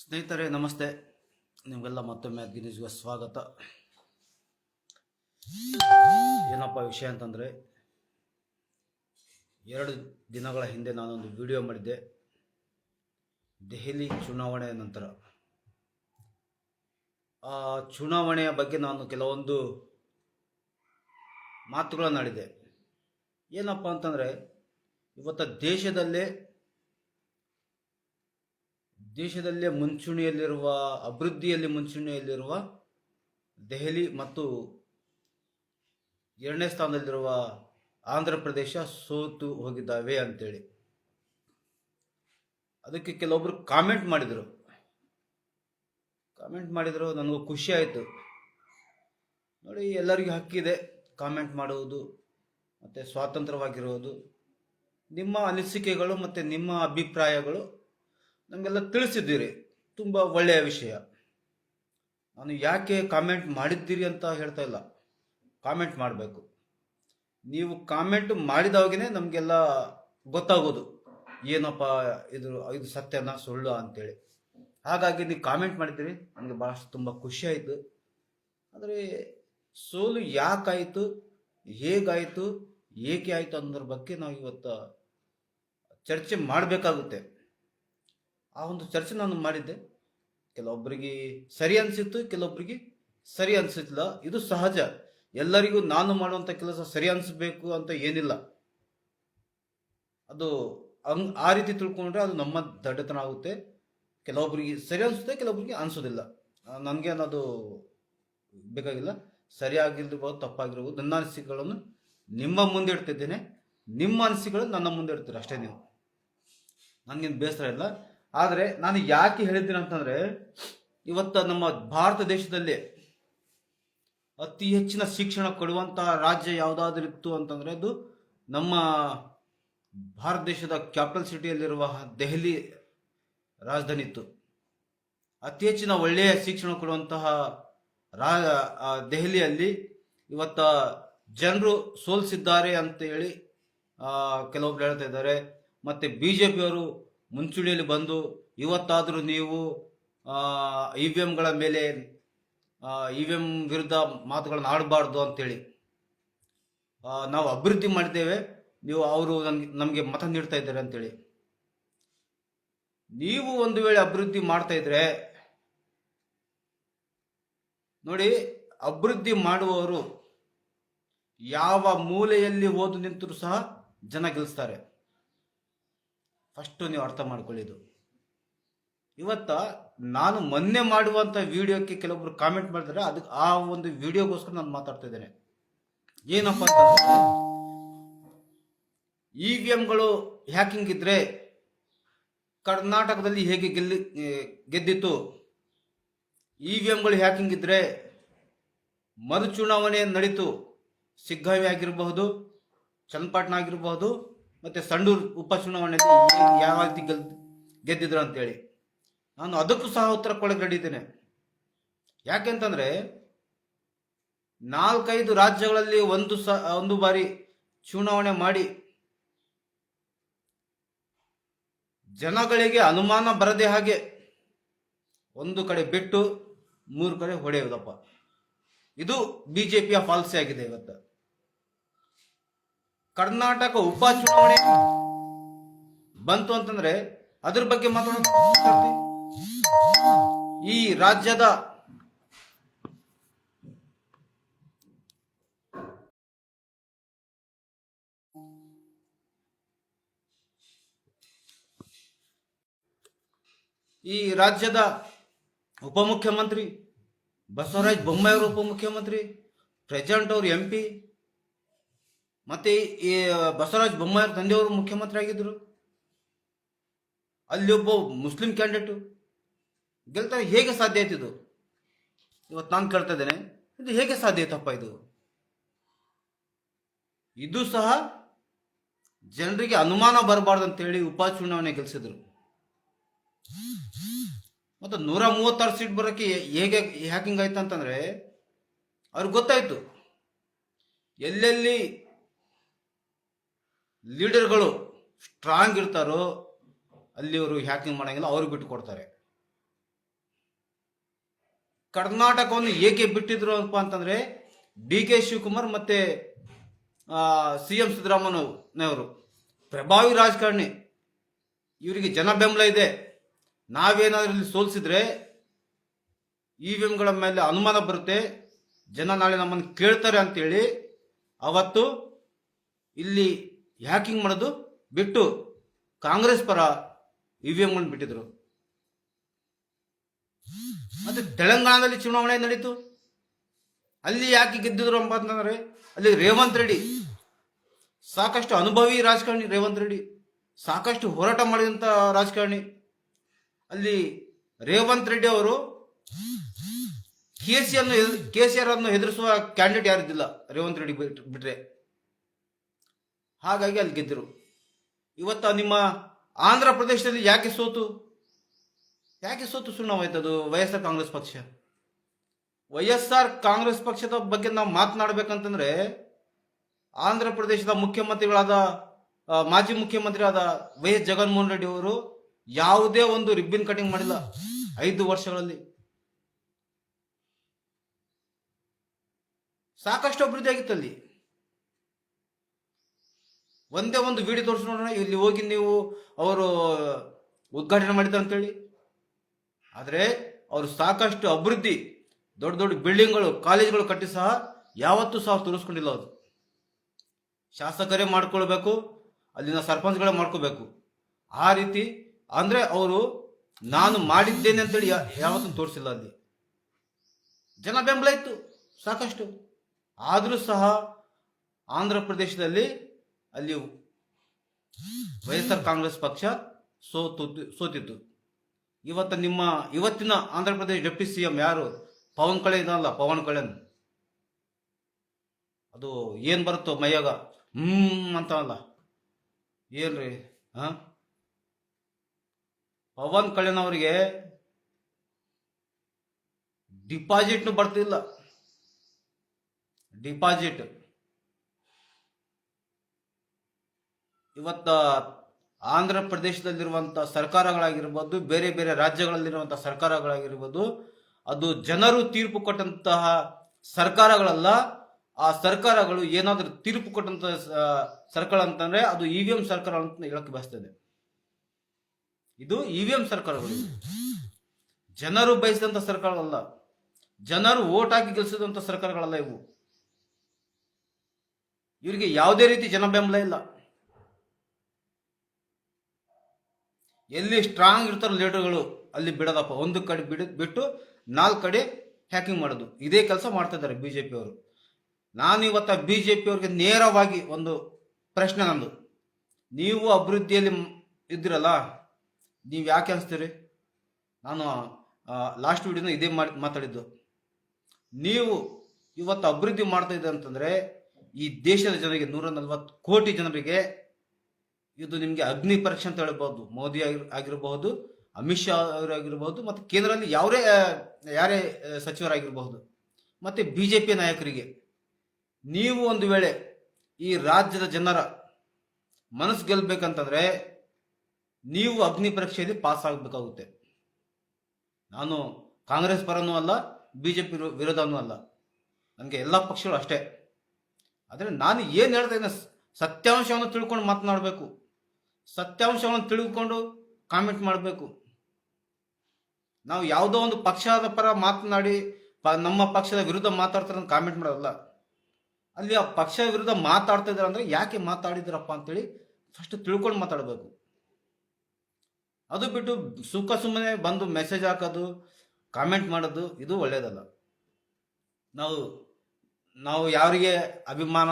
ಸ್ನೇಹಿತರೆ, ನಮಸ್ತೆ. ನಿಮಗೆಲ್ಲ ಮತ್ತೊಮ್ಮೆ ಗಿರೀಶ್ಗೆ ಸ್ವಾಗತ. ಏನಪ್ಪ ವಿಷಯ ಅಂತಂದರೆ, ಎರಡು ದಿನಗಳ ಹಿಂದೆ ನಾನೊಂದು ವಿಡಿಯೋ ಮಾಡಿದ್ದೆ. ದೆಹಲಿ ಚುನಾವಣೆ ನಂತರ. ಆ ಚುನಾವಣೆಯ ಬಗ್ಗೆ ನಾನು ಕೆಲವೊಂದು ಮಾತುಗಳನ್ನು ಆಡಿದೆ ಏನಪ್ಪ ಅಂತಂದರೆ, ಇವತ್ತು ದೇಶದಲ್ಲೇ ದೇಶದಲ್ಲೇ ಮುಂಚೂಣಿಯಲ್ಲಿರುವ, ಅಭಿವೃದ್ಧಿಯಲ್ಲಿ ಮುಂಚೂಣಿಯಲ್ಲಿರುವ ದೆಹಲಿ ಮತ್ತು ಎರಡನೇ ಸ್ಥಾನದಲ್ಲಿರುವ ಆಂಧ್ರ ಪ್ರದೇಶ ಸೋತು ಹೋಗಿದ್ದಾವೆ ಅಂತೇಳಿ. ಅದಕ್ಕೆ ಕೆಲವೊಬ್ರು ಕಾಮೆಂಟ್ ಮಾಡಿದರು. ಕಾಮೆಂಟ್ ಮಾಡಿದರು, ನನಗೂ ಖುಷಿ ಆಯಿತು. ನೋಡಿ, ಎಲ್ಲರಿಗೂ ಹಕ್ಕಿದೆ ಕಾಮೆಂಟ್ ಮಾಡುವುದು, ಮತ್ತು ಸ್ವಾತಂತ್ರ್ಯವಾಗಿರುವುದು. ನಿಮ್ಮ ಅನಿಸಿಕೆಗಳು ಮತ್ತು ನಿಮ್ಮ ಅಭಿಪ್ರಾಯಗಳು ನಮಗೆಲ್ಲ ತಿಳಿಸಿದ್ದೀರಿ. ತುಂಬ ಒಳ್ಳೆಯ ವಿಷಯ. ನಾನು ಯಾಕೆ ಕಾಮೆಂಟ್ ಮಾಡಿದ್ದೀರಿ ಅಂತ ಹೇಳ್ತಾ ಇಲ್ಲ. ಕಾಮೆಂಟ್ ಮಾಡಬೇಕು. ನೀವು ಕಾಮೆಂಟ್ ಮಾಡಿದಾಗೇ ನಮಗೆಲ್ಲ ಗೊತ್ತಾಗೋದು. ಏನಪ್ಪ ಇದು ಇದು ಸತ್ಯನ, ಸುಳ್ಳು ಅಂತೇಳಿ. ಹಾಗಾಗಿ ನೀವು ಕಾಮೆಂಟ್ ಮಾಡಿದ್ದೀರಿ. ನನಗೆ ಭಾಳಷ್ಟು ತುಂಬ ಖುಷಿ ಆಯಿತು. ಆದರೆ ಸೋಲು ಯಾಕಾಯಿತು, ಹೇಗಾಯಿತು, ಏಕೆ ಆಯಿತು ಅನ್ನೋದ್ರ ಬಗ್ಗೆ ನಾವು ಇವತ್ತು ಚರ್ಚೆ ಮಾಡಬೇಕಾಗುತ್ತೆ. ಆ ಒಂದು ಚರ್ಚೆ ನಾನು ಮಾಡಿದ್ದೆ. ಕೆಲವೊಬ್ಬರಿಗೆ ಸರಿ ಅನಿಸಿತ್ತು, ಕೆಲವೊಬ್ಬರಿಗೆ ಸರಿ ಅನಿಸಿಲ್ಲ ಇದು ಸಹಜ. ಎಲ್ಲರಿಗೂ ನಾನು ಮಾಡುವಂಥ ಕೆಲಸ ಸರಿ ಅನಿಸ್ಬೇಕು ಅಂತ ಏನಿಲ್ಲ. ಅದು ಹಂಗ್ ಆ ರೀತಿ ತಿಳ್ಕೊಂಡ್ರೆ ಅದು ನಮ್ಮ ದಡ್ಡತನ ಆಗುತ್ತೆ. ಕೆಲವೊಬ್ಬರಿಗೆ ಸರಿ ಅನಿಸುತ್ತೆ, ಕೆಲವೊಬ್ಬರಿಗೆ ಅನಿಸೋದಿಲ್ಲ. ನನಗೆ ಅನ್ನೋದು ಬೇಕಾಗಿಲ್ಲ. ಸರಿಯಾಗಿರ್ಬೋದು ತಪ್ಪಾಗಿರ್ಬೋದು, ನನ್ನ ಅನಿಸಿಕೆಗಳನ್ನು ನಿಮ್ಮ ಮುಂದೆ ಇಡ್ತಿದ್ದೇನೆ. ನಿಮ್ಮ ಅನಿಸಿಕೆಗಳು ನನ್ನ ಮುಂದೆ ಇಡ್ತೀರ ಅಷ್ಟೇ ನೀವು. ನನಗೇನು ಬೇಸರ ಇಲ್ಲ. ಆದರೆ ನಾನು ಯಾಕೆ ಹೇಳಿದ್ದೀನಿ ಅಂತಂದರೆ, ಇವತ್ತು ನಮ್ಮ ಭಾರತ ದೇಶದಲ್ಲಿ ಅತಿ ಹೆಚ್ಚಿನ ಶಿಕ್ಷಣ ಕೊಡುವಂತಹ ರಾಜ್ಯ ಯಾವುದಾದ್ರೂ ಇತ್ತು ಅಂತಂದರೆ ಅದು ನಮ್ಮ ಭಾರತ ದೇಶದ ಕ್ಯಾಪಿಟಲ್ ಸಿಟಿಯಲ್ಲಿರುವ ದೆಹಲಿ ರಾಜಧಾನಿ ಇತ್ತು. ಅತಿ ಹೆಚ್ಚಿನ ಒಳ್ಳೆಯ ಶಿಕ್ಷಣ ಕೊಡುವಂತಹ ರಾ ದೆಹಲಿಯಲ್ಲಿ ಇವತ್ತ ಜನರು ಸೋಲಿಸಿದ್ದಾರೆ ಅಂತ ಹೇಳಿ ಕೆಲವೊಬ್ರು ಹೇಳ್ತಾ ಇದ್ದಾರೆ. ಮತ್ತು ಬಿ ಜೆ ಪಿಯವರು ಮುಂಚೂಣಿಯಲ್ಲಿ ಬಂದು ಇವತ್ತಾದರೂ ನೀವು ಇ ವಿ ಎಮ್ಗಳ ಮೇಲೆ ಇ ವಿ ಎಂ ವಿರುದ್ಧ ಮಾತುಗಳನ್ನು ಆಡಬಾರ್ದು ಅಂತೇಳಿ. ನಾವು ಅಭಿವೃದ್ಧಿ ಮಾಡಿದ್ದೇವೆ. ನೀವು ಅವರು ನನಗೆ, ನಮಗೆ ಮತ ನೀಡ್ತಾ ಇದ್ದಾರೆ ಅಂತೇಳಿ. ನೀವು ಒಂದು ವೇಳೆ ಅಭಿವೃದ್ಧಿ ಮಾಡ್ತಾ ಇದ್ರೆ, ನೋಡಿ, ಅಭಿವೃದ್ಧಿ ಮಾಡುವವರು ಯಾವ ಮೂಲೆಯಲ್ಲಿ ಓದು ನಿಂತರೂ ಸಹ ಜನ ಗೆಲ್ಲಿಸ್ತಾರೆ ಫಸ್ಟು ನೀವು ಅರ್ಥ ಮಾಡ್ಕೊಳ್ಳಿದು. ಇವತ್ತ ನಾನು ಮೊನ್ನೆ ಮಾಡುವಂತ ವಿಡಿಯೋಕ್ಕೆ ಕೆಲವೊಬ್ರು ಕಾಮೆಂಟ್ ಮಾಡಿದ್ರೆ ಅದಕ್ಕೆ ಆ ಒಂದು ವಿಡಿಯೋಗೋಸ್ಕರ ನಾನು ಮಾತಾಡ್ತಾ ಇದ್ದೇನೆ. ಏನಪ್ಪ ಇ ವಿ ಎಮ್ಗಳು ಹ್ಯಾಕಿಂಗ್ ಇದ್ರೆ ಕರ್ನಾಟಕದಲ್ಲಿ ಹೇಗೆ ಗೆಲ್ಲಿ ಗೆದ್ದಿತ್ತು ಇ ವಿ ಎಮ್ಗಳು ಹ್ಯಾಕಿಂಗ್ ಇದ್ರೆ ಮರುಚುನಾವಣೆ ನಡೀತು, ಸಿಗ್ಗಾವಿ ಆಗಿರಬಹುದು, ಚನ್ನಪಟ್ಟಣ ಆಗಿರಬಹುದು ಮತ್ತೆ ಸಂಡೂರು ಉಪಚುನಾವಣೆಯಲ್ಲಿ ಯಾವ ರೀತಿ ಗೆಲ್ ಗೆದ್ದಿದ್ರು ಅಂತೇಳಿ. ನಾನು ಅದಕ್ಕೂ ಸಹ ಉತ್ತರ ಕೊಡಕ್ಕೆ ನಡೀತೇನೆ ಯಾಕೆಂತಂದ್ರೆ ನಾಲ್ಕೈದು ರಾಜ್ಯಗಳಲ್ಲಿ ಒಂದು ಸ, ಒಂದು ಬಾರಿ ಚುನಾವಣೆ ಮಾಡಿ ಜನಗಳಿಗೆ ಅನುಮಾನ ಬರದೆ ಹಾಗೆ ಒಂದು ಕಡೆ ಬಿಟ್ಟು ಮೂರು ಕಡೆ ಹೊಡೆಯುವುದಪ್ಪ. ಇದು ಬಿಜೆಪಿಯ ಪಾಲಿಸಿ ಆಗಿದೆ ಇವತ್ತು. ಕರ್ನಾಟಕ ಉಪಚುನಾವಣೆ ಬಂತು ಅಂತಂದ್ರೆ ಅದ್ರ ಬಗ್ಗೆ ಮಾತಾಡೋಣ ಈ ರಾಜ್ಯದ ಈ ರಾಜ್ಯದ ಉಪಮುಖ್ಯಮಂತ್ರಿ ಬಸವರಾಜ ಬೊಮ್ಮಾಯಿ ಅವರು ಉಪಮುಖ್ಯಮಂತ್ರಿ, ಪ್ರೆಸಿಡೆಂಟ್ ಅವರು ಎಂ ಪಿ ಮತ್ತೆ ಈ ಬಸವರಾಜ ಬೊಮ್ಮಾಯಿ ತಂದೆಯವರು ಮುಖ್ಯಮಂತ್ರಿ ಆಗಿದ್ರು ಅಲ್ಲಿ ಒಬ್ಬ ಮುಸ್ಲಿಂ ಕ್ಯಾಂಡಿಡೇಟು. ಗೆಲ್ತಾರೆ ಹೇಗೆ ಸಾಧ್ಯ ಆಯ್ತು ಇದು? ಇವತ್ತು ನಾನು ಕೇಳ್ತಾ ಇದ್ದೇನೆ, ಇದು ಹೇಗೆ ಸಾಧ್ಯ ಆಯ್ತಪ್ಪ ಇದು? ಇದು ಸಹ ಜನರಿಗೆ ಅನುಮಾನ ಬರಬಾರ್ದು ಅಂತೇಳಿ ಉಪಚುನಾವಣೆ ಗೆಲ್ಸಿದ್ರು. ಮತ್ತು ನೂರ ಮೂವತ್ತಾರು ಸೀಟ್ ಬರೋಕ್ಕೆ ಹೇಗೆ, ಹ್ಯಾಕಿಂಗ್ ಆಯ್ತು ಅಂತಂದ್ರೆ ಅವ್ರಿಗೆ ಗೊತ್ತಾಯ್ತು. ಎಲ್ಲೆಲ್ಲಿ ಲೀಡರ್ಗಳು ಸ್ಟ್ರಾಂಗ್ ಇರ್ತಾರೋ ಅಲ್ಲಿ ಅವರು ಹ್ಯಾಕಿಂಗ್ ಮಾಡಂಗಿಲ್ಲ, ಅವ್ರಿಗೆ ಬಿಟ್ಟು ಕೊಡ್ತಾರೆ. ಕರ್ನಾಟಕವನ್ನು ಏಕೆ ಬಿಟ್ಟಿದ್ರು ಅಪ್ಪ ಅಂತಂದ್ರೆ, ಡಿ ಕೆ ಶಿವಕುಮಾರ್ ಮತ್ತೆ ಸಿ ಎಂ ಸಿದ್ದರಾಮಯ್ಯನವರು. ಪ್ರಭಾವಿ ರಾಜಕಾರಣಿ. ಇವರಿಗೆ ಜನ ಬೆಂಬಲ ಇದೆ. ನಾವೇನಾದ್ರೂ ಇಲ್ಲಿ ಸೋಲಿಸಿದ್ರೆ ಇ ವಿ ಎಂಗಳ ಮೇಲೆ ಅನುಮಾನ ಬರುತ್ತೆ. ಜನ ನಾಳೆ ನಮ್ಮನ್ನು ಕೇಳ್ತಾರೆ ಅಂತೇಳಿ ಅವತ್ತು ಇಲ್ಲಿ ಹ್ಯಾಕಿಂಗ್ ಮಾಡೋದು? ಬಿಟ್ಟು ಕಾಂಗ್ರೆಸ್ ಪರ ಇ ವಿ ಎಂಗಳನ್ನ ಬಿಟ್ಟಿದ್ರು. ಮತ್ತೆ ತೆಲಂಗಾಣದಲ್ಲಿ ಚುನಾವಣೆ ನಡೀತು. ಅಲ್ಲಿ ಯಾಕೆ ಗೆದ್ದಿದ್ರು ಅಂತಂದರೆ, ಅಲ್ಲಿ ರೇವಂತ್ ರೆಡ್ಡಿ, ಸಾಕಷ್ಟು ಅನುಭವಿ ರಾಜಕಾರಣಿ ರೇವಂತ್ ರೆಡ್ಡಿ, ಸಾಕಷ್ಟು ಹೋರಾಟ ಮಾಡಿದಂಥ ರಾಜಕಾರಣಿ. ಅಲ್ಲಿ ರೇವಂತ್ ರೆಡ್ಡಿ ಅವರು ಕೆ ಸಿ ಅನ್ನು ಕೆ ಸಿ ಆರ್ ಅನ್ನು ಎದುರಿಸುವ ಕ್ಯಾಂಡಿಡೇಟ್ ಯಾರಿದ್ದಿಲ್ಲ ರೇವಂತ್ ರೆಡ್ಡಿ ಬಿಟ್ಟು ಬಿಟ್ರೆ. ಹಾಗಾಗಿ ಅಲ್ಲಿ ಗೆದ್ದರು. ಇವತ್ತು ನಿಮ್ಮ ಆಂಧ್ರ ಪ್ರದೇಶದಲ್ಲಿ ಯಾಕೆ ಸೋತು? ಯಾಕೆ ಸೋತು ಸುಣ್ಣವಾಯ್ತದು ವೈ ಎಸ್ ಆರ್ ಕಾಂಗ್ರೆಸ್ ಪಕ್ಷ? ವೈ ಎಸ್ ಆರ್ ಕಾಂಗ್ರೆಸ್ ಪಕ್ಷದ ಬಗ್ಗೆ ನಾವು ಮಾತನಾಡಬೇಕಂತಂದ್ರೆ ಆಂಧ್ರ ಪ್ರದೇಶದ ಮುಖ್ಯಮಂತ್ರಿಗಳಾದ ಮಾಜಿ ಮುಖ್ಯಮಂತ್ರಿ ಆದ ವೈ ಎಸ್ ಜಗನ್ಮೋಹನ್ ರೆಡ್ಡಿ ಅವರು ಯಾವುದೇ ಒಂದು ರಿಬ್ಬಿನ್ ಕಟಿಂಗ್ ಮಾಡಿಲ್ಲ ಐದು ವರ್ಷಗಳಲ್ಲಿ. ಸಾಕಷ್ಟು ಅಭಿವೃದ್ಧಿ ಆಗಿತ್ತು ಅಲ್ಲಿ. ಒಂದೇ ಒಂದು ವಿಡಿಯೋ ತೋರಿಸಿ ನೋಡೋಣ. ಇಲ್ಲಿ ಹೋಗಿ ನೀವು ಅವರು ಉದ್ಘಾಟನೆ ಮಾಡಿದ್ದಾರೆ ಅಂತೇಳಿ. ಆದರೆ ಅವರು ಸಾಕಷ್ಟು ಅಭಿವೃದ್ಧಿ, ದೊಡ್ಡ ದೊಡ್ಡ ಬಿಲ್ಡಿಂಗ್ಗಳು ಕಾಲೇಜುಗಳು ಕಟ್ಟಿ ಸಹ ಯಾವತ್ತೂ ಸಹ ತೋರಿಸ್ಕೊಂಡಿಲ್ಲ ಅದು ಶಾಸಕರೇ ಮಾಡ್ಕೊಳ್ಬೇಕು, ಅಲ್ಲಿನ ಸರ್ಪಂಚ್ಗಳೇ ಮಾಡ್ಕೋಬೇಕು ಆ ರೀತಿ ಅಂದರೆ ಅವರು ನಾನು ಮಾಡಿದ್ದೇನೆ ಅಂತೇಳಿ ಯಾವತ್ತೂ ತೋರಿಸಿಲ್ಲ ಅಲ್ಲಿ. ಜನ ಬೆಂಬಲ ಇತ್ತು ಸಾಕಷ್ಟು. ಆದರೂ ಸಹ ಆಂಧ್ರ ಪ್ರದೇಶದಲ್ಲಿ ಅಲ್ಲಿ ವೈಎಸ್ಆರ್ ಕಾಂಗ್ರೆಸ್ ಪಕ್ಷ ಸೋತು ಸೋತಿದ್ದು. ಇವತ್ತು ನಿಮ್ಮ ಇವತ್ತಿನ Andhra Pradesh deputy C M ಯಾರು? ಪವನ್ ಕಳೆ ಇದಲ್ಲ, ಪವನ್ ಕಳೆನ್ ಅದು ಏನು ಬರುತ್ತೋ ಮೈಯಾಗ. ಹ್ಮ್ ಅಂತ ಅಲ್ಲ ಏನ್ರಿ ಹಾ ಪವನ್ ಕಳೆನವರಿಗೆ ಡಿಪಾಸಿಟ್ನು ಬರ್ತಿಲ್ಲ. ಡಿಪಾಸಿಟ್. ಇವತ್ತ ಆಂಧ್ರ ಪ್ರದೇಶದಲ್ಲಿರುವಂಥ ಸರ್ಕಾರಗಳಾಗಿರ್ಬೋದು, ಬೇರೆ ಬೇರೆ ರಾಜ್ಯಗಳಲ್ಲಿರುವಂಥ ಸರ್ಕಾರಗಳಾಗಿರ್ಬೋದು, ಅದು ಜನರು ತೀರ್ಪು ಕೊಟ್ಟಂತಹ ಸರ್ಕಾರಗಳಲ್ಲ. ಆ ಸರ್ಕಾರಗಳು ಏನಾದರೂ ತೀರ್ಪು ಕೊಟ್ಟಂತ ಸರ್ಕಾರ ಅಂತಂದ್ರೆ ಅದು ಇ ವಿ ಎಂ ಸರ್ಕಾರ ಅಂತ ಹೇಳಕ್ಕೆ ಬಯಸ್ತದೆ. ಇದು ಇ ವಿ ಎಂ ಸರ್ಕಾರಗಳು. ಜನರು ಬಯಸಿದಂಥ ಸರ್ಕಾರಗಳಲ್ಲ. ಜನರು ಓಟ್ ಹಾಕಿ ಗೆಲ್ಲಿಸಿದಂಥ ಸರ್ಕಾರಗಳಲ್ಲ ಇವು. ಇವರಿಗೆ ಯಾವುದೇ ರೀತಿ ಜನ ಬೆಂಬಲ ಇಲ್ಲ. ಎಲ್ಲಿ ಸ್ಟ್ರಾಂಗ್ ಇರ್ತಾರೋ ಲೀಡರ್ಗಳು ಅಲ್ಲಿ ಬಿಡೋದಪ್ಪ. ಒಂದು ಕಡೆ ಬಿಡ, ಬಿಟ್ಟು ನಾಲ್ಕು ಕಡೆ ಹ್ಯಾಕಿಂಗ್ ಮಾಡೋದು. ಇದೇ ಕೆಲಸ ಮಾಡ್ತಾ ಇದ್ದಾರೆ ಬಿ ಜೆ ಪಿಯವರು ನಾನು ಇವತ್ತು ಬಿ ಜೆ ಪಿಯವ್ರಿಗೆ ನೇರವಾಗಿ ಒಂದು ಪ್ರಶ್ನೆ ನಂದು. ನೀವು ಅಭಿವೃದ್ಧಿಯಲ್ಲಿ ಇದ್ದೀರಲ್ಲ, ನೀವು ಯಾಕೆ ಅನಿಸ್ತೀರಿ? ನಾನು ಲಾಸ್ಟ್ ವಿಡಿಯೋನ ಇದೇ ಮಾಡಿ ಮಾತಾಡಿದ್ದು. ನೀವು ಇವತ್ತು ಅಭಿವೃದ್ಧಿ ಮಾಡ್ತಾ ಇದ್ದಂತಂದರೆ ಈ ದೇಶದ ಜನರಿಗೆ ನೂರ ನಲವತ್ತು ಕೋಟಿ ಜನರಿಗೆ ಇದು ನಿಮಗೆ ಅಗ್ನಿ ಪರೀಕ್ಷೆ ಅಂತ ಹೇಳ್ಬೋದು. ಮೋದಿ ಆಗಿರ್ ಆಗಿರಬಹುದು ಅಮಿತ್ ಶಾ ಅವರಾಗಿರ್ಬೋದು ಮತ್ತು ಕೇಂದ್ರದಲ್ಲಿ ಯಾರೇ ಆ, ಸಚಿವರಾಗಿರಬಹುದು. ಮತ್ತು ಬಿ ಜೆ ಪಿ ನಾಯಕರಿಗೆ ನೀವು ಒಂದು ವೇಳೆ ಈ ರಾಜ್ಯದ ಜನರ ಮನಸ್ಸು ಗೆಲ್ಲಬೇಕಂತಂದರೆ ನೀವು ಅಗ್ನಿ ಪರೀಕ್ಷೆಯಲ್ಲಿ ಪಾಸ್ ಆಗಬೇಕಾಗುತ್ತೆ. ನಾನು ಕಾಂಗ್ರೆಸ್ ಪರನೂ ಅಲ್ಲ ಬಿ ಜೆ ಪಿ ವಿರೋಧನೂ ಅಲ್ಲ. ನನಗೆ ಎಲ್ಲ ಪಕ್ಷಗಳು ಅಷ್ಟೇ. ಆದರೆ ನಾನು ಏನು ಹೇಳ್ತಾ ಇದ್ದೇನೆ ಸತ್ಯಾಂಶವನ್ನು ತಿಳ್ಕೊಂಡು ಮಾತನಾಡಬೇಕು. ಸತ್ಯಾಂಶವನ್ನು ತಿಳಿದುಕೊಂಡು ಕಾಮೆಂಟ್ ಮಾಡಬೇಕು. ನಾವು ಯಾವುದೋ ಒಂದು ಪಕ್ಷದ ಪರ ಮಾತನಾಡಿ, ಪ, ನಮ್ಮ ಪಕ್ಷದ ವಿರುದ್ಧ ಮಾತಾಡ್ತಾರೆ ಕಾಮೆಂಟ್ ಮಾಡೋದಲ್ಲ. ಅಲ್ಲಿ ಆ ಪಕ್ಷ ವಿರುದ್ಧ ಮಾತಾಡ್ತಾ ಇದ್ದಾರೆ ಅಂದರೆ ಯಾಕೆ ಮಾತಾಡಿದ್ರಪ್ಪ ಅಂತೇಳಿ ಫಸ್ಟ್ ತಿಳ್ಕೊಂಡು ಮಾತಾಡಬೇಕು. ಅದು ಬಿಟ್ಟು ಸುಖ ಸುಮ್ಮನೆ ಬಂದು ಮೆಸೇಜ್ ಹಾಕೋದು, ಕಾಮೆಂಟ್ ಮಾಡೋದು, ಇದು ಒಳ್ಳೆಯದಲ್ಲ ನಾವು ನಾವು ಯಾರಿಗೆ ಅಭಿಮಾನ,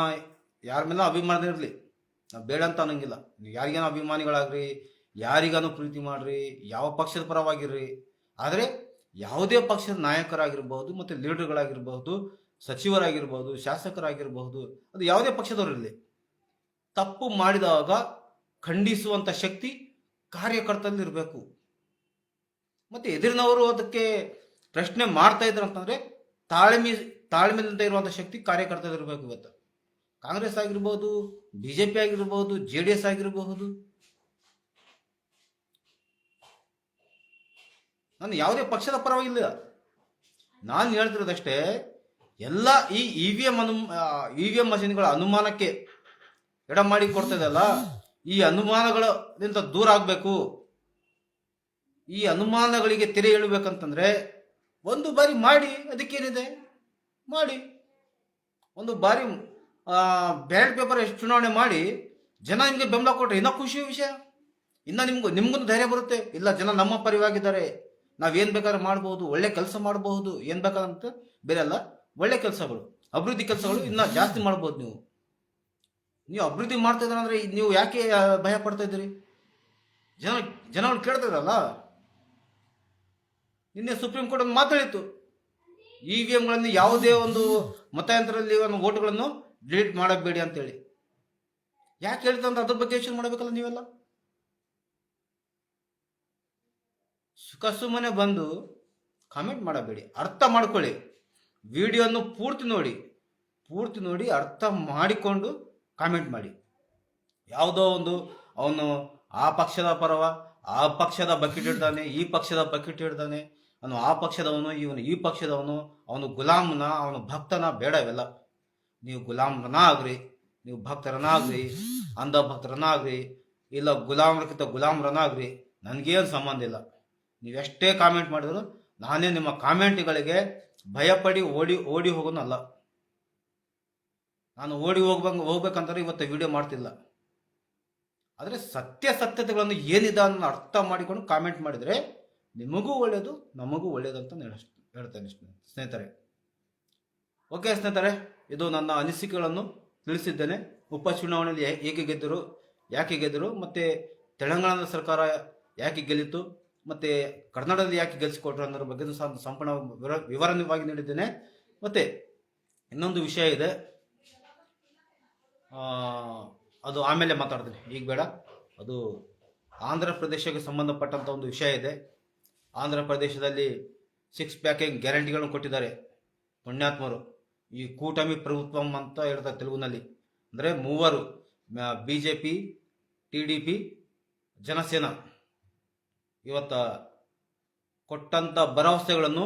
ಯಾರ ಮೇಲೆ ಅಭಿಮಾನ ಇರಲಿ. ನಾವು ಬೇಡ ಅಂತ ಅನ್ನಂಗಿಲ್ಲ. ಯಾರಿಗೇನೋ ಅಭಿಮಾನಿಗಳಾಗ್ರಿ, ಯಾರಿಗಾನು ಪ್ರೀತಿ ಮಾಡ್ರಿ, ಯಾವ ಪಕ್ಷದ ಪರವಾಗಿರ್ರಿ, ಆದರೆ ಯಾವುದೇ ಪಕ್ಷದ ನಾಯಕರಾಗಿರ್ಬೋದು ಮತ್ತು ಲೀಡರ್ಗಳಾಗಿರ್ಬಹುದು ಸಚಿವರಾಗಿರ್ಬೋದು ಶಾಸಕರಾಗಿರ್ಬಹುದು, ಅದು ಯಾವುದೇ ಪಕ್ಷದವರಿರಲಿ ತಪ್ಪು ಮಾಡಿದಾಗ ಖಂಡಿಸುವಂಥ ಶಕ್ತಿ ಕಾರ್ಯಕರ್ತರಲ್ಲಿರಬೇಕು ಮತ್ತು ಎದುರಿನವರು ಅದಕ್ಕೆ ಪ್ರಶ್ನೆ ಮಾಡ್ತಾ ಇದ್ರು ಅಂತಂದರೆ ತಾಳ್ಮೆ ತಾಳ್ಮೆಯಿಂದ ಇರುವಂಥ ಶಕ್ತಿ ಕಾರ್ಯಕರ್ತರಿರಬೇಕು ಇವತ್ತು. ಕಾಂಗ್ರೆಸ್ ಆಗಿರ್ಬೋದು ಬಿ ಜೆ ಪಿ ಆಗಿರ್ಬೋದು, ಜೆ ಡಿ ಎಸ್ ಆಗಿರಬಹುದು. ನಾನು ಯಾವುದೇ ಪಕ್ಷದ ಪರವಾಗಿಲ್ಲ. ನಾನು ಹೇಳ್ತಿರೋದಷ್ಟೇ, ಎಲ್ಲ ಈ ಇ ವಿ ಎಂ ಅನು ಇ ವಿ ಎಂ ಮಷಿನ್ಗಳ ಅನುಮಾನಕ್ಕೆ ಎಡ ಮಾಡಿ ಕೊಡ್ತದಲ್ಲ ಈ ಅನುಮಾನಗಳಿಂದ ದೂರ ಆಗಬೇಕು. ಈ ಅನುಮಾನಗಳಿಗೆ ತೆರೆ ಎಳಬೇಕಂತಂದ್ರೆ ಒಂದು ಬಾರಿ ಮಾಡಿ, ಅದಕ್ಕೇನಿದೆ? ಮಾಡಿ. ಒಂದು ಬಾರಿ ಬ್ಯಾಲೆಟ್ ಪೇಪರ್ ಎಷ್ಟು ಚುನಾವಣೆ ಮಾಡಿ ಜನ ನಿಮಗೆ ಬೆಂಬಲ ಕೊಟ್ಟರೆ ಇನ್ನೂ ಖುಷಿಯ ವಿಷಯ? ಇನ್ನು ನಿಮಗೂ ನಿಮಗೂ ಧೈರ್ಯ ಬರುತ್ತೆ? ಇಲ್ಲ ಜನ ನಮ್ಮ ಪರಿವಾಗಿದ್ದಾರೆ. ನಾವೇನು ಬೇಕಾದ್ರೆ ಮಾಡ್ಬೋದು, ಒಳ್ಳೆ ಕೆಲಸ ಮಾಡಬಹುದು. ಏನು ಬೇಕಾದಂತ ಬೇರೆ ಅಲ್ಲ, ಒಳ್ಳೆ ಕೆಲಸಗಳು, ಅಭಿವೃದ್ಧಿ ಕೆಲಸಗಳು ಇನ್ನ ಜಾಸ್ತಿ ಮಾಡ್ಬೋದು ನೀವು. ನೀವು ಅಭಿವೃದ್ಧಿ ಮಾಡ್ತಾ ಇದ್ದಾರಂದ್ರೆ ನೀವು ಯಾಕೆ ಭಯ ಪಡ್ತಾ ಇದ್ದೀರಿ? ಜನ ಜನಗಳು ಕೇಳ್ತಾ ಇದ್ರಲ್ಲ ನಿನ್ನೆ ಸುಪ್ರೀಂ ಕೋರ್ಟ್ ಒಂದು ಮಾತಾಡಿತ್ತು. ಇ ವಿ ಎಂಗಳನ್ನು ಯಾವುದೇ ಒಂದು ಮತಯಂತ್ರದಲ್ಲಿ ಒಂದು ಓಟುಗಳನ್ನು ಡಿಲೀಟ್ ಮಾಡಬೇಡಿ ಅಂತೇಳಿ. ಯಾಕೆ ಹೇಳ್ತಂದ್ರೆ ಅದ್ರ ಬಗ್ಗೆ ಯೋಚನೆ ಮಾಡಬೇಕಲ್ಲ ನೀವೆಲ್ಲ? ಸುಖ ಸುಮ್ಮನೆ ಬಂದು ಕಾಮೆಂಟ್ ಮಾಡಬೇಡಿ ಅರ್ಥ ಮಾಡ್ಕೊಳ್ಳಿ. ವಿಡಿಯೋನು ಪೂರ್ತಿ ನೋಡಿ. ಪೂರ್ತಿ ನೋಡಿ ಅರ್ಥ ಮಾಡಿಕೊಂಡು ಕಾಮೆಂಟ್ ಮಾಡಿ. ಯಾವುದೋ ಒಂದು ಅವನು ಆ ಪಕ್ಷದ ಪರವ, ಆ ಪಕ್ಷದ ಬಕೆಟ್ ಇಡ್ತಾನೆ ಈ ಪಕ್ಷದ ಬಕೆಟ್ ಇಡ್ತಾನೆ ಅವನು ಆ ಪಕ್ಷದವನು, ಇವನು ಈ ಪಕ್ಷದವನು, ಅವನು ಗುಲಾಮನ, ಅವನು ಭಕ್ತನ ಬೇಡ ಇವೆಲ್ಲ. ನೀವು ಗುಲಾಮರನ ಆಗ್ರಿ ನೀವು ಭಕ್ತರನ ಆಗ್ರಿ ಅಂಧ ಭಕ್ತರನ ಆಗ್ರಿ ಇಲ್ಲ ಗುಲಾಮರಕ್ಕಿಂತ ಗುಲಾಮರನ ಆಗ್ರಿ ನನಗೇನು ಸಂಬಂಧ ಇಲ್ಲ. ನೀವೆಷ್ಟೇ ಕಾಮೆಂಟ್ ಮಾಡಿದ್ರು ನಾನೇ ನಿಮ್ಮ ಕಾಮೆಂಟ್ಗಳಿಗೆ ಭಯಪಡಿ ಓಡಿ ಓಡಿ ಹೋಗೋನಲ್ಲ. ನಾನು ಓಡಿ ಹೋಗ್ಬಂಗ್ ಹೋಗ್ಬೇಕಂತಾರೆ ಇವತ್ತು ವಿಡಿಯೋ ಮಾಡ್ತಿಲ್ಲ. ಆದರೆ ಸತ್ಯಸತ್ಯತೆಗಳನ್ನು ಏನಿದೆ ಅನ್ನೋ ಅರ್ಥ ಮಾಡಿಕೊಂಡು ಕಾಮೆಂಟ್ ಮಾಡಿದರೆ ನಿಮಗೂ ಒಳ್ಳೆಯದು ನಮಗೂ ಒಳ್ಳೆಯದು ಅಂತ ಹೇಳ್ತೇನೆ ಸ್ನೇ- ಸ್ನೇಹಿತರೆ. ಓಕೆ ಸ್ನೇಹಿತರೆ. ಇದು ನನ್ನ ಅನಿಸಿಕೆಗಳನ್ನು ತಿಳಿಸಿದ್ದೇನೆ. ಉಪಚುನಾವಣೆಯಲ್ಲಿ ಚುನಾವಣೆಯಲ್ಲಿ ಹೇಗೆ ಗೆದ್ದರು, ಯಾಕೆ ಗೆದ್ದರು, ಮತ್ತು ತೆಲಂಗಾಣದ ಸರ್ಕಾರ ಯಾಕೆ ಗೆಲ್ಲಿತು, ಮತ್ತು ಕರ್ನಾಟಕದಲ್ಲಿ ಯಾಕೆ ಗೆಲ್ಲಿಸಿಕೊಟ್ರು ಅನ್ನೋದ್ರ ಬಗ್ಗೆ ಸಹ ಸಂಪೂರ್ಣ ವಿವರ- ವಿವರವಾಗಿ ನೀಡಿದ್ದೇನೆ. ಮತ್ತು ಇನ್ನೊಂದು ವಿಷಯ ಇದೆ. ಅದು ಆಮೇಲೆ ಮಾತಾಡ್ತೀನಿ. ಈಗ ಬೇಡ. ಅದು ಆಂಧ್ರ ಪ್ರದೇಶಕ್ಕೆ ಸಂಬಂಧಪಟ್ಟಂಥ ಒಂದು ವಿಷಯ ಇದೆ. ಆಂಧ್ರ ಪ್ರದೇಶದಲ್ಲಿ ಸಿಕ್ಸ್ ಪ್ಯಾಕಿಂಗ್ ಗ್ಯಾರಂಟಿಗಳನ್ನು ಕೊಟ್ಟಿದ್ದಾರೆ ಪುಣ್ಯಾತ್ಮರು. ಈ ಕೂಟಮಿ ಪ್ರಭುತ್ವಂ ಅಂತ ಹೇಳ್ತಾರೆ ತೆಲುಗುನಲ್ಲಿ. ಅಂದರೆ ಮೂವರು B J P T D P Janasena. ಇವತ್ತ ಕೊಟ್ಟಂಥ ಭರವಸೆಗಳನ್ನು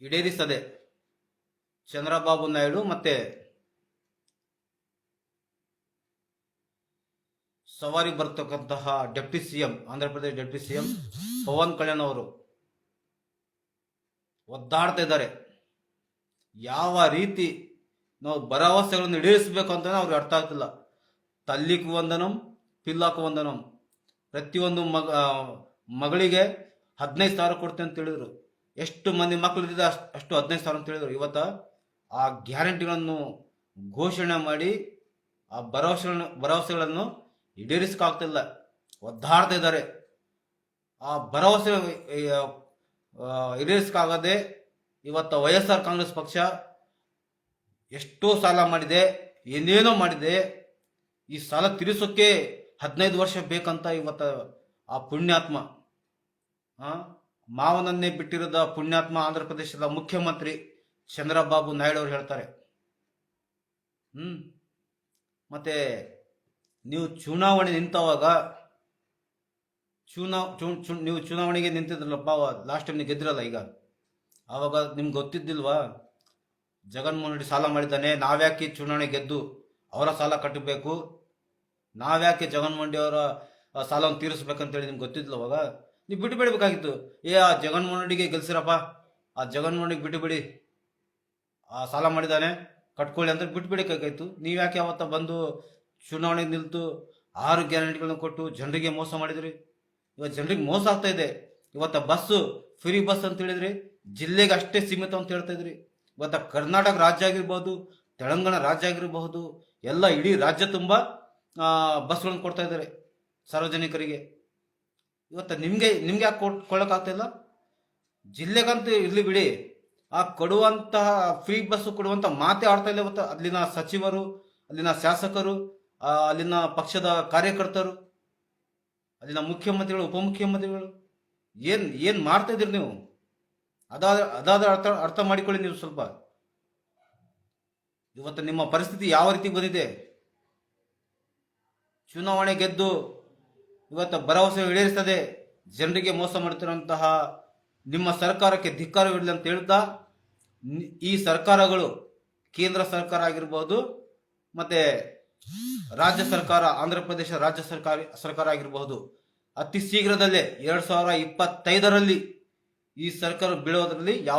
ಈಡೇರಿಸದೆ ಚಂದ್ರಬಾಬು ನಾಯ್ಡು ಮತ್ತು ಸವಾರಿ ಬರ್ತಕ್ಕಂತಹ deputy CM, Andhra Pradesh deputy CM, Pavan Kalyan ಅವರು ಒದ್ದಾಡ್ತಾ ಇದ್ದಾರೆ. ಯಾವ ರೀತಿ ನಾವು ಭರವಸೆಗಳನ್ನು ಈಡೇರಿಸಬೇಕು ಅಂತ ಅವ್ರಿಗೆ ಅರ್ಥ ಆಗ್ತಿಲ್ಲ. ತಲ್ಲಿಕು ವಂದನಂ ಪಿಲ್ಲಾಕು ವಂದನಂ. ಪ್ರತಿಯೊಂದು ಮಗ ಮಗಳಿಗೆ ಹದಿನೈದು ಸಾವಿರ ಕೊಡ್ತೇನೆ ಅಂತ ಹೇಳಿದರು. ಎಷ್ಟು ಮಂದಿ ಮಕ್ಕಳು ಇದ್ದಿದೆ ಅಷ್ಟು ಅಷ್ಟು ಹದಿನೈದು ಸಾವಿರ ಅಂತ ಹೇಳಿದರು. ಇವತ್ತ ಆ ಗ್ಯಾರಂಟಿಗಳನ್ನು ಘೋಷಣೆ ಮಾಡಿ ಆ ಭರವಸೆಗಳನ್ನು ಭರವಸೆಗಳನ್ನು ಈಡೇರಿಸಕ್ಕಾಗ್ತಿಲ್ಲ ಒದ್ದಾಡ್ತಾ ಇದ್ದಾರೆ. ಆ ಭರವಸೆ ಈಡೇರಿಸಕ್ಕಾಗದೆ ಇವತ್ತು ವೈ ಕಾಂಗ್ರೆಸ್ ಪಕ್ಷ ಎಷ್ಟೋ ಸಾಲ ಮಾಡಿದೆ, ಏನೇನೋ ಮಾಡಿದೆ, ಈ ಸಾಲ ತೀರಿಸೋಕ್ಕೆ ಹದಿನೈದು ವರ್ಷ ಬೇಕಂತ ಇವತ್ತು ಆ ಪುಣ್ಯಾತ್ಮ ಮಾವನನ್ನೇ ಬಿಟ್ಟಿರೋದ ಪುಣ್ಯಾತ್ಮ ಆಂಧ್ರ ಪ್ರದೇಶದ ಮುಖ್ಯಮಂತ್ರಿ ಚಂದ್ರಬಾಬು ನಾಯ್ಡು ಅವರು ಹೇಳ್ತಾರೆ. ಹ್ಞೂ ಮತ್ತೆ ನೀವು ಚುನಾವಣೆ ನಿಂತವಾಗ ಚುನಾವ್ ಚು- ನೀವು ಚುನಾವಣೆಗೆ ನಿಂತಿದ್ರಲ್ಲಪ್ಪ, ಲಾಸ್ಟ್ ಟೈಮ್ ನೀವು ಗೆದ್ದಿರಲ್ಲ ಈಗ? ಆವಾಗ ನಿಮ್ಗೆ ಗೊತ್ತಿದ್ದಿಲ್ವಾ? ಜಗನ್ಮೋಹನ್ ರೆಡ್ಡಿ ಸಾಲ ಮಾಡಿದ್ದಾನೆ, ನಾವ್ಯಾಕೆ ಚುನಾವಣೆ ಗೆದ್ದು ಅವರ ಸಾಲ ಕಟ್ಟಬೇಕು? ನಾವ್ಯಾಕೆ ಜಗನ್ಮೋಹನ್ ರೆಡ್ಡಿ ಅವರ ಸಾಲವನ್ನು ತೀರಿಸ್ಬೇಕಂತೇಳಿ ನಿಮ್ಗೆ ಗೊತ್ತಿದ್ದಿಲ್ಲ ಅವಾಗ? ನೀವು ಬಿಟ್ಟು ಬಿಡಬೇಕಾಗಿತ್ತು ಏ, ಆ ಜಗನ್ಮೋಹನ್ ರೆಡ್ಡಿಗೆ ಗೆಲ್ಸಿರಪ್ಪ. ಆ ಜಗನ್ಮೋಹನ್ ರೆಡ್ಡಿ ಬಿಟ್ಟು ಬಿಡಿ ಆ ಸಾಲ ಮಾಡಿದ್ದಾನೆ, ಕಟ್ಕೊಳ್ಳಿ ಅಂತ ಬಿಟ್ಬಿಡಬೇಕಾಗಿತ್ತು. ನೀವು ಯಾಕೆ ಅವತ್ತ ಬಂದು ಚುನಾವಣೆಗೆ ನಿಲ್ತು, ಆರು ಗ್ಯಾರಂಟಿಗಳನ್ನ ಕೊಟ್ಟು ಜನರಿಗೆ ಮೋಸ ಮಾಡಿದ್ರಿ? ಇವತ್ತು ಜನರಿಗೆ ಮೋಸ ಆಗ್ತಾ ಇದೆ. ಇವತ್ತ ಬಸ್ಸು, ಫ್ರೀ ಬಸ್ ಅಂತ ಹೇಳಿದ್ರಿ? ಜಿಲ್ಲೆಗೆ ಅಷ್ಟೇ ಸೀಮಿತ ಅಂತ ಹೇಳ್ತಾ ಇದ್ರಿ. ಇವತ್ತ ಕರ್ನಾಟಕ ರಾಜ್ಯ ಆಗಿರ್ಬೋದು, ತೆಲಂಗಾಣ ರಾಜ್ಯ ಆಗಿರಬಹುದು ಎಲ್ಲ ಇಡೀ ರಾಜ್ಯ ತುಂಬ ಬಸ್ಗಳನ್ನು ಕೊಡ್ತಾ ಇದ್ದಾರೆ ಸಾರ್ವಜನಿಕರಿಗೆ. ಇವತ್ತು ನಿಮಗೆ, ನಿಮ್ಗೆ ಯಾಕೆ ಕೊಡ್ ಇಲ್ಲ? ಜಿಲ್ಲೆಗಂತೂ ಇರಲಿ ಬಿಡಿ. ಆ ಕೊಡುವಂತಹ ಫ್ರೀ ಬಸ್ ಕೊಡುವಂತ ಮಾತೇ ಆಡ್ತಾ ಇಲ್ಲ ಇವತ್ತು ಅಲ್ಲಿನ ಸಚಿವರು, ಅಲ್ಲಿನ ಶಾಸಕರು ಅಲ್ಲಿನ ಪಕ್ಷದ ಕಾರ್ಯಕರ್ತರು, ಅಲ್ಲಿನ ಮುಖ್ಯಮಂತ್ರಿಗಳು, ಉಪಮುಖ್ಯಮಂತ್ರಿಗಳು, ಏನು ಏನು ಮಾಡ್ತಾ ಇದ್ದೀರಿ ನೀವು? ಅದಾದ ಅದಾದ ಅರ್ಥ ಅರ್ಥ ಮಾಡಿಕೊಳ್ಳಿ ನೀವು ಸ್ವಲ್ಪ. ಇವತ್ತು ನಿಮ್ಮ ಪರಿಸ್ಥಿತಿ ಯಾವ ರೀತಿ ಬಂದಿದೆ? ಚುನಾವಣೆ ಗೆದ್ದು ಇವತ್ತು ಭರವಸೆ ಈಡೇರಿಸದೆ ಜನರಿಗೆ ಮೋಸ ಮಾಡ್ತಿರುವಂತಹ ನಿಮ್ಮ ಸರ್ಕಾರಕ್ಕೆ ಧಿಕ್ಕಾರವಿರಲಿ ಅಂತ ಹೇಳ್ತಾ ಈ ಸರ್ಕಾರಗಳು ಕೇಂದ್ರ ಸರ್ಕಾರ ಆಗಿರ್ಬೋದು, ಮತ್ತೆ ರಾಜ್ಯ ಸರ್ಕಾರ, ಆಂಧ್ರ ಪ್ರದೇಶ ರಾಜ್ಯ ಸರ್ಕಾರ ಸರ್ಕಾರ ಆಗಿರಬಹುದು ಅತಿ ಶೀಘ್ರದಲ್ಲೇ ಎರಡು ಸಾವಿರ ಇಪ್ಪತ್ತೈದರಲ್ಲಿ ಈ ಸರ್ಕಾರ ಬೀಳೋದ್ರಲ್ಲಿ ಯಾವ